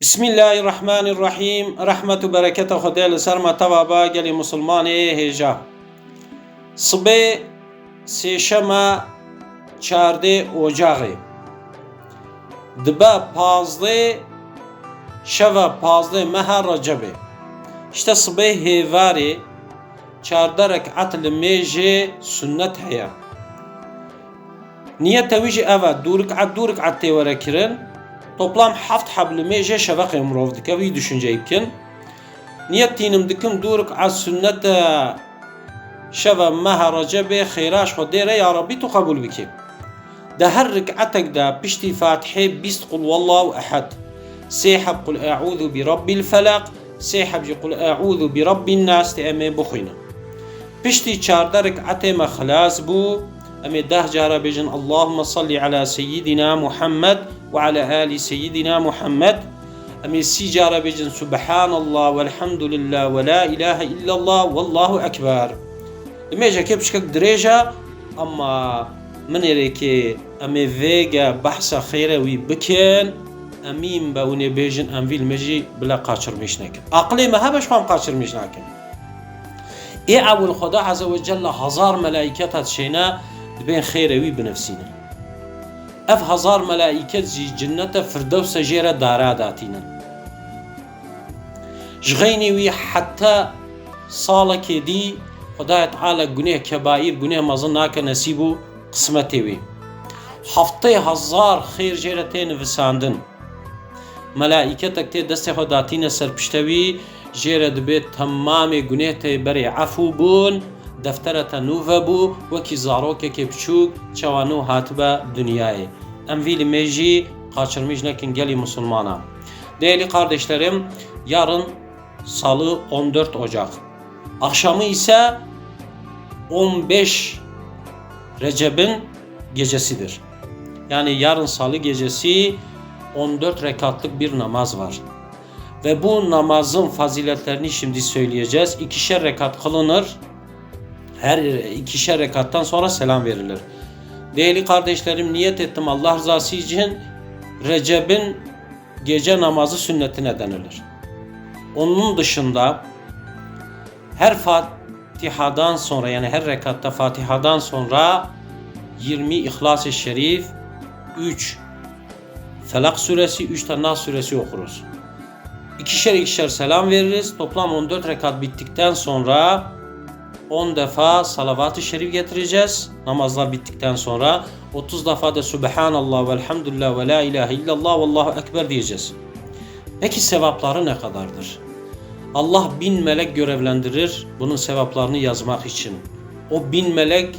Bismillahirrahmanirrahim. Rahmet ve bereket Xuda li ser me teva ba gelê Musulmanê hêja. Sibê sêşema çardê Ocağê. Dibe pazdê şeva pazdê meha Recepê. İşte sibê hêvarê çarde rekat li mêjê sünnet heye. Niyete wî jî ev e dû rekat dû rekat tê were kirin. Toplam heft hebli mêje şeveqê mirov dike wî düşünceyi bikin. Niyet tînim dikim dû rekat sünnet şeva meha Recepê xêraş xwe dêre ya Rabbi tu qebûl bikî. Di her rekatek de piştî Fatihê bîst qul wallahu ehad. Sê heb qul e'ûzu bi rabbil felaq, sê heb jî qul e'ûzu bi rabbin nas tê em ê bixwînin. Piştî çarde rekatê me xilas bû, em ê deh cara bêjin Allahümme salli ala seyyidina Muhammed وعلى آل سيدنا محمد. أمي سيجارة بجن سبحان الله والحمد لله ولا إله إلا الله والله أكبر. لماذا كيف شكك دريجة؟ أما من يريكي أمي فيغا بحث خيروي بكين أمين بأوني بيجن أم في المجي بلا قاتر ميشنك أقلي ما هبش فهم قاتر ميشنك إيه أول خدا عز وجل هزار ملائكة هتشينا بين خيروي بنفسينا. اف هزار ملائکه زی جنت فردوس جیر ژێرە داراداتینە جغینی وی حتی سال که دی خدا تعالی گنه کبایر گنه مزن ناکە نەسیب قسمتی وی هەفتەی هزار خیر جیر تین وساندن ملائکه تێ نووساندن مەلائیکەتەک تێ دەستی خۆداتینە سەرپشتەوی ژێرە دەبێت تەمامێ گونێتەی بەرێ عەفو بوون بون zarokekê biçûk çawa nû hatibe dünyayê. Em vî li me jî kaçırmış nekin gelî Müslümana. Değerli kardeşlerim, yarın Salı 14 Ocak. Akşamı ise 15 Recep'in gecesidir. Yani yarın Salı gecesi 14 rekatlık bir namaz var. Ve bu namazın faziletlerini şimdi söyleyeceğiz. İkişer rekat kılınır. Her ikişer rekattan sonra selam verilir. Değerli kardeşlerim niyet ettim Allah rızası için Recep'in gece namazı sünnetine denilir. Onun dışında her Fatiha'dan sonra yani her rekatta Fatiha'dan sonra 20 İhlas-ı Şerif, 3 Felak suresi, 3 tane Nas suresi okuruz. İkişer ikişer selam veririz. Toplam 14 rekat bittikten sonra 10 defa salavat-ı şerif getireceğiz. Namazlar bittikten sonra 30 defa da Subhanallah ve elhamdülillah ve la ilahe illallah ve allahu ekber diyeceğiz. Peki sevapları ne kadardır? Allah bin melek görevlendirir bunun sevaplarını yazmak için. O bin melek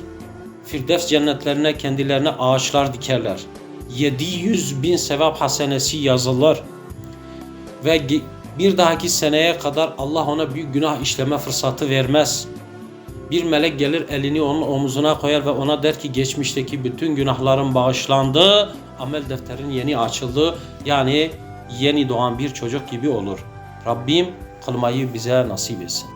Firdevs cennetlerine kendilerine ağaçlar dikerler. 700 bin sevap hasenesi yazılır. Ve bir dahaki seneye kadar Allah ona büyük günah işleme fırsatı vermez. Bir melek gelir elini onun omuzuna koyar ve ona der ki geçmişteki bütün günahların bağışlandı, amel defterin yeni açıldı. Yani yeni doğan bir çocuk gibi olur. Rabbim kılmayı bize nasip etsin.